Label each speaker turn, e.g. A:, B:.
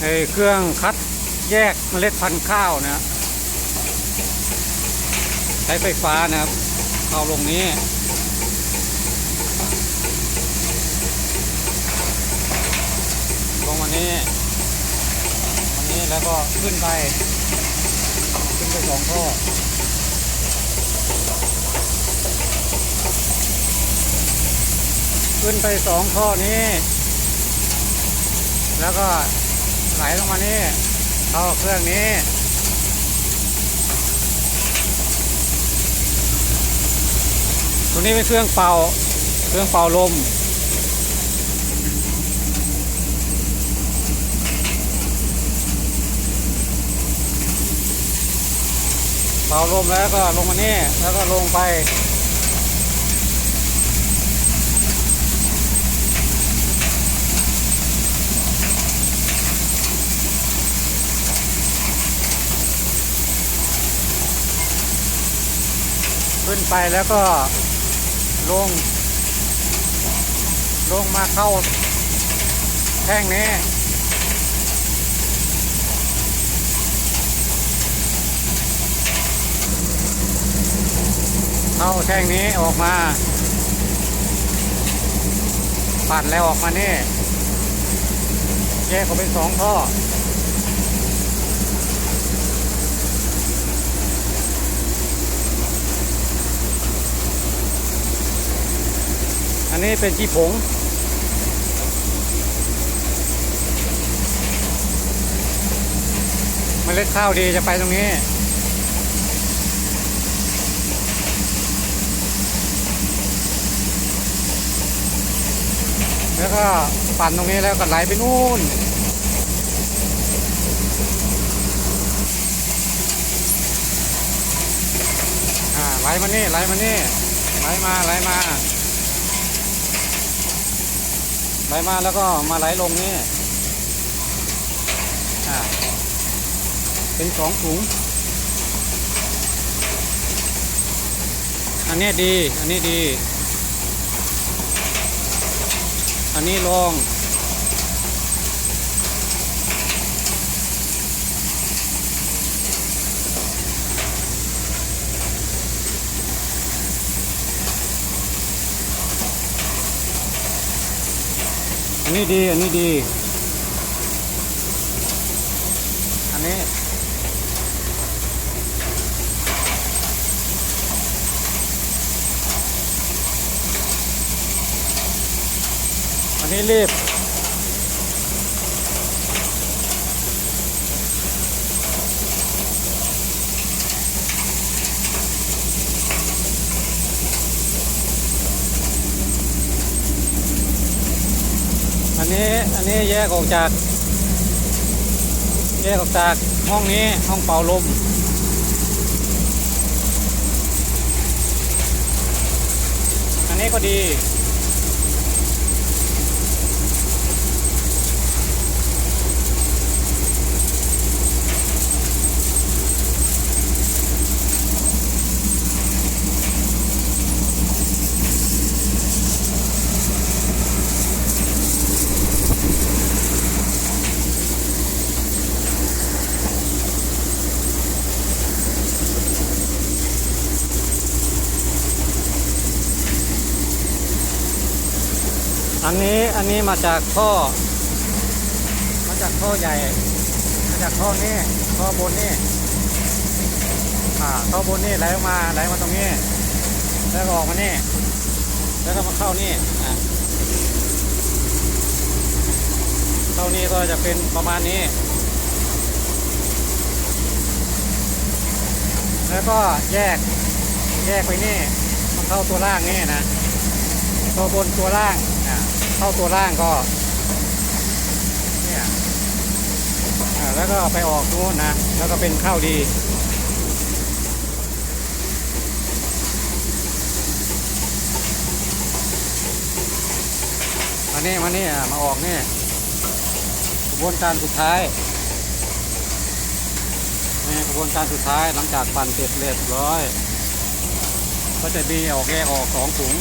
A: ไอ้เครื่องคัดแยกเมล็ดพันธุ์ข้าวนะใช้ไฟฟ้านะครับ เข้าลงนี้ลงมานี้มานี้แล้วก็ขึ้นไป ขึ้นไปสองท่อขึ้นไปสองท่อนี้ แล้วก็ ไหลลงมานี่ เข้าเครื่องนี้ตัวนี้เป็นเครื่องเป่า เครื่องเป่าลม เป่าลมแล้วก็ลงมานี่ แล้วก็ลงไป ขึ้นไปแล้วก็ลง ลงมาเข้าแท่งนี้เข้าแท่งนี้ออกมา ปัดแล้วออกมานี่แยกออกเป็นสองท่อ อันนี้เป็นจีผง เมล็ดข้าวดีจะไปตรงนี้แล้วก็ปั่นตรงนี้แล้วก็ไหลไปนู่น อ่าไหลมานี่ไหลมานี่ไหลมาไหลมา ไหลมาแล้วก็มาไหลลงนี่เป็นสองถุง อันนี้ดี อันนี้ดี อันนี้ลอง อันนี้ดี อันนี้ดี อันนี้ อันนี้รีบ นนี้อันนี้แยกออกจาก แยกออกจากห้องนี้ห้องเป่าลมอันนี้ก็ดี อันนี้อันนี้มาจากท่อ มาจากท่อใหญ่ มาจากท่อนี้ท่อบนนี่อ่าท่อบนนี่ไหลออกมาไหลมาตรงนี้ แล้วก็ออกมานี่ แล้วก็มาเข้านี่อ่าเข้านี่ก็จะเป็นประมาณนี้ แล้วก็แยกแยกไปนี่มาเข้าตัวล่างนี่นะตัวบนตัวล่างอ่า เข้าตัวล่างก็เนี่ยแล้วก็ไปออกนู้นนะ แล้วก็เป็นข้าวดีมานี่มานี่อะมาออกนี่กระบวนการสุดท้ายนี่กระบวนการสุดท้ายหลังจากปั่นเสร็จเรียบร้อย ก็จะมีออกแยกออกสองถุง